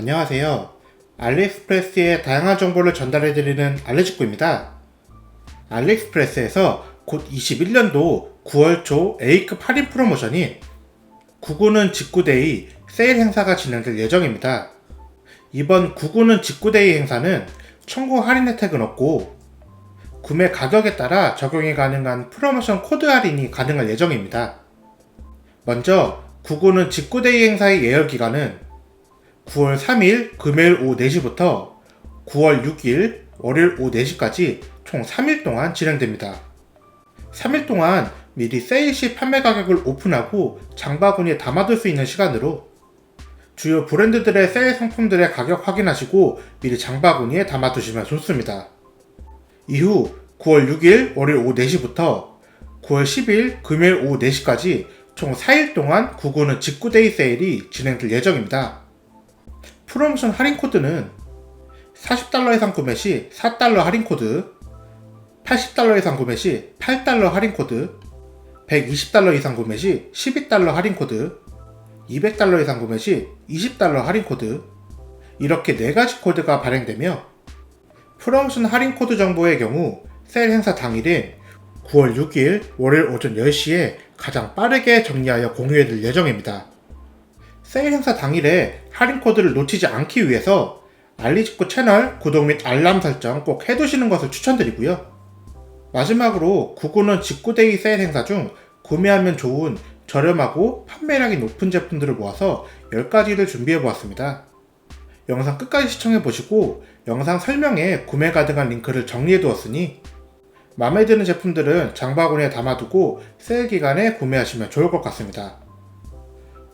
안녕하세요. 알리익스프레스의 다양한 정보를 전달해드리는 알레직구입니다. 알리익스프레스에서 곧 21년도 9월 초 A급 할인 프로모션인 구구는 직구데이 세일 행사가 진행될 예정입니다. 이번 구구는 직구데이 행사는 청구 할인 혜택은 없고 구매 가격에 따라 적용이 가능한 프로모션 코드 할인이 가능할 예정입니다. 먼저 구구는 직구데이 행사의 예열 기간은 9월 3일 금요일 오후 4시부터 9월 6일 월요일 오후 4시까지 총 3일 동안 진행됩니다. 3일 동안 미리 세일 시 판매 가격을 오픈하고 장바구니에 담아둘 수 있는 시간으로 주요 브랜드들의 세일 상품들의 가격 확인하시고 미리 장바구니에 담아두시면 좋습니다. 이후 9월 6일 월요일 오후 4시부터 9월 10일 금요일 오후 4시까지 총 4일 동안 구구는 직구데이 세일이 진행될 예정입니다. 프로모션 할인 코드는 40달러 이상 구매 시 4달러 할인 코드, 80달러 이상 구매 시 8달러 할인 코드, 120달러 이상 구매 시 12달러 할인 코드, 200달러 이상 구매 시 20달러 할인 코드, 이렇게 4가지 코드가 발행되며 프로모션 할인 코드 정보의 경우 세일 행사 당일인 9월 6일 월요일 오전 10시에 가장 빠르게 정리하여 공유해드릴 예정입니다. 세일 행사 당일에 할인 코드를 놓치지 않기 위해서 알리직구 채널 구독 및 알람 설정 꼭 해두시는 것을 추천드리고요. 마지막으로 구구는 직구데이 세일 행사 중 구매하면 좋은 저렴하고 판매량이 높은 제품들을 모아서 10가지를 준비해 보았습니다. 영상 끝까지 시청해 보시고 영상 설명에 구매 가능한 링크를 정리해 두었으니 마음에 드는 제품들은 장바구니에 담아두고 세일 기간에 구매하시면 좋을 것 같습니다.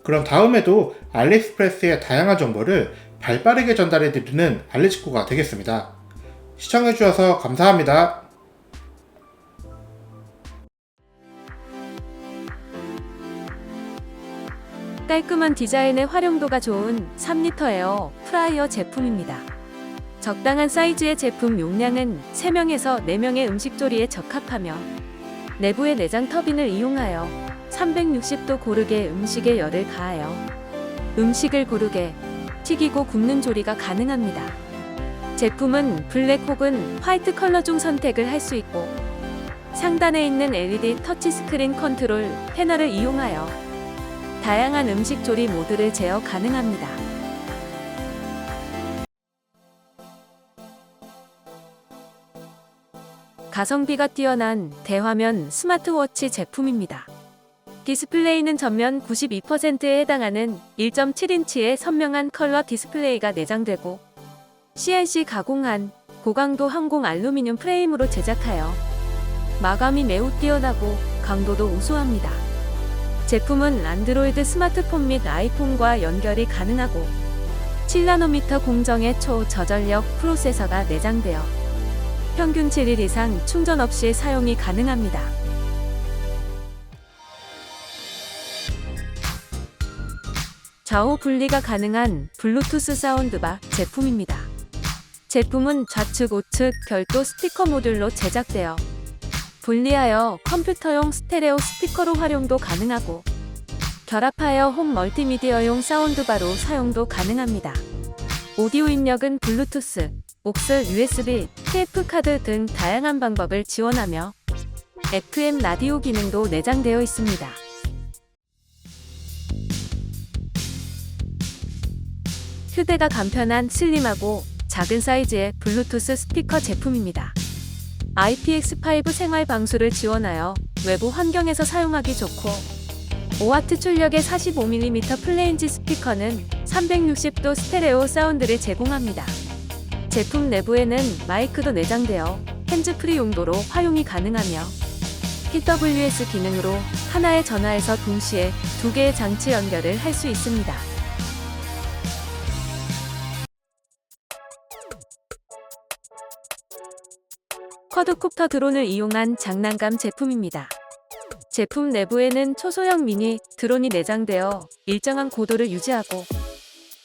그럼 다음에도 알리익스프레스의 다양한 정보를 발빠르게 전달해 드리는 알리직구가 되겠습니다. 시청해 주셔서 감사합니다. 깔끔한 디자인의 활용도가 좋은 3리터 에어 프라이어 제품입니다. 적당한 사이즈의 제품 용량은 3명에서 4명의 음식 조리에 적합하며 내부의 내장 터빈을 이용하여 360도 고르게 음식에 열을 가하여 음식을 고르게 튀기고 굽는 조리가 가능합니다. 제품은 블랙 혹은 화이트 컬러 중 선택을 할 수 있고 상단에 있는 LED 터치스크린 컨트롤 패널을 이용하여 다양한 음식 조리 모드를 제어 가능합니다. 가성비가 뛰어난 대화면 스마트워치 제품입니다. 디스플레이는 전면 92%에 해당하는 1.7인치의 선명한 컬러 디스플레이가 내장되고 CNC 가공한 고강도 항공 알루미늄 프레임으로 제작하여 마감이 매우 뛰어나고 강도도 우수합니다. 제품은 안드로이드 스마트폰 및 아이폰과 연결이 가능하고 7나노미터 공정의 초저전력 프로세서가 내장되어 평균 7일 이상 충전 없이 사용이 가능합니다. 좌우 분리가 가능한 블루투스 사운드바 제품입니다. 제품은 좌측 우측 별도 스피커 모듈로 제작되어 분리하여 컴퓨터용 스테레오 스피커로 활용도 가능하고 결합하여 홈 멀티미디어용 사운드바로 사용도 가능합니다. 오디오 입력은 블루투스, 옥스, USB, 테이프 카드 등 다양한 방법을 지원하며 FM 라디오 기능도 내장되어 있습니다. 휴대가 간편한 슬림하고 작은 사이즈의 블루투스 스피커 제품입니다. IPX5 생활 방수를 지원하여 외부 환경에서 사용하기 좋고 5W 출력의 45mm 플레인지 스피커는 360도 스테레오 사운드를 제공합니다. 제품 내부에는 마이크도 내장되어 핸즈프리 용도로 활용이 가능하며 PWS 기능으로 하나의 전화에서 동시에 두 개의 장치 연결을 할 수 있습니다. 쿼드콥터 드론을 이용한 장난감 제품입니다. 제품 내부에는 초소형 미니 드론이 내장되어 일정한 고도를 유지하고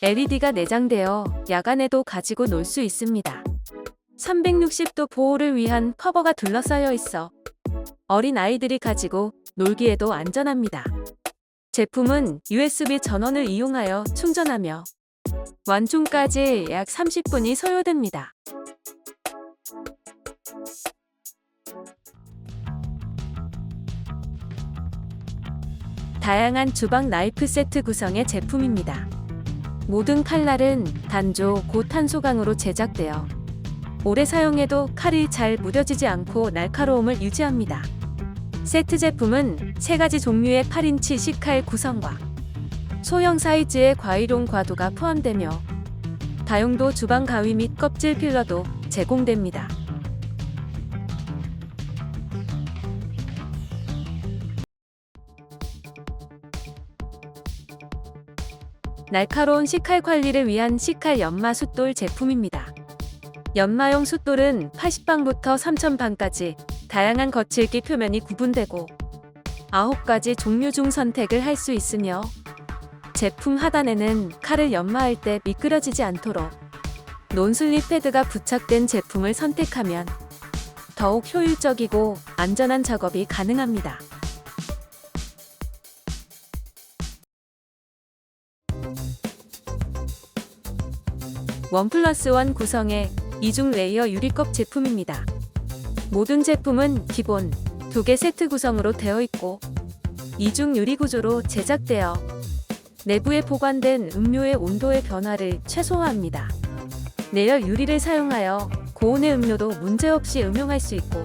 LED가 내장되어 야간에도 가지고 놀 수 있습니다. 360도 보호를 위한 커버가 둘러싸여 있어 어린 아이들이 가지고 놀기에도 안전합니다. 제품은 USB 전원을 이용하여 충전하며 완충까지 약 30분이 소요됩니다. 다양한 주방 나이프 세트 구성의 제품입니다. 모든 칼날은 단조 고탄소강으로 제작되어 오래 사용해도 칼이 잘 무뎌지지 않고 날카로움을 유지합니다. 세트 제품은 세 가지 종류의 8인치 C칼 구성과 소형 사이즈의 과일용 과도가 포함되며 다용도 주방 가위 및 껍질 필러도 제공됩니다. 날카로운 식칼 관리를 위한 식칼 연마 숫돌 제품입니다. 연마용 숫돌은 80방부터 3000방까지 다양한 거칠기 표면이 구분되고 9가지 종류 중 선택을 할 수 있으며 제품 하단에는 칼을 연마할 때 미끄러지지 않도록 논슬립 패드가 부착된 제품을 선택하면 더욱 효율적이고 안전한 작업이 가능합니다. 원 플러스 원 구성의 이중 레이어 유리컵 제품입니다. 모든 제품은 기본 두 개 세트 구성으로 되어 있고 이중 유리 구조로 제작되어 내부에 보관된 음료의 온도의 변화를 최소화합니다. 내열 유리를 사용하여 고온의 음료도 문제없이 음용할 수 있고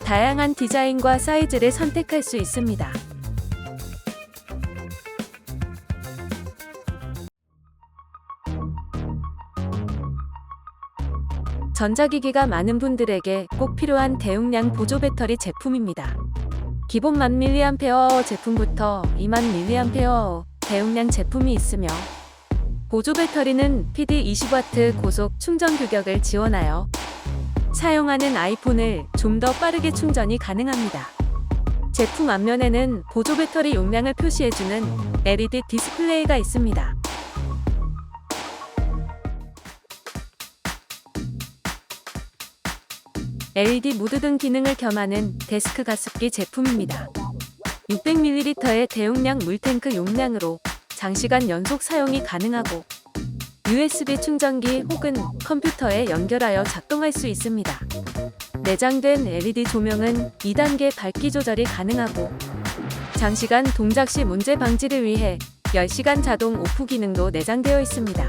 다양한 디자인과 사이즈를 선택할 수 있습니다. 전자기기가 많은 분들에게 꼭 필요한 대용량 보조 배터리 제품입니다. 기본 1000mAh 제품부터 20000mAh 대용량 제품이 있으며 보조 배터리는 PD 20W 고속 충전 규격을 지원하여 사용하는 아이폰을 좀 더 빠르게 충전이 가능합니다. 제품 앞면에는 보조 배터리 용량을 표시해주는 LED 디스플레이가 있습니다. LED 모드 등 기능을 겸하는 데스크 가습기 제품입니다. 600ml의 대용량 물탱크 용량으로 장시간 연속 사용이 가능하고 USB 충전기 혹은 컴퓨터에 연결하여 작동할 수 있습니다. 내장된 LED 조명은 2단계 밝기 조절이 가능하고 장시간 동작 시 문제 방지를 위해 10시간 자동 오프 기능도 내장되어 있습니다.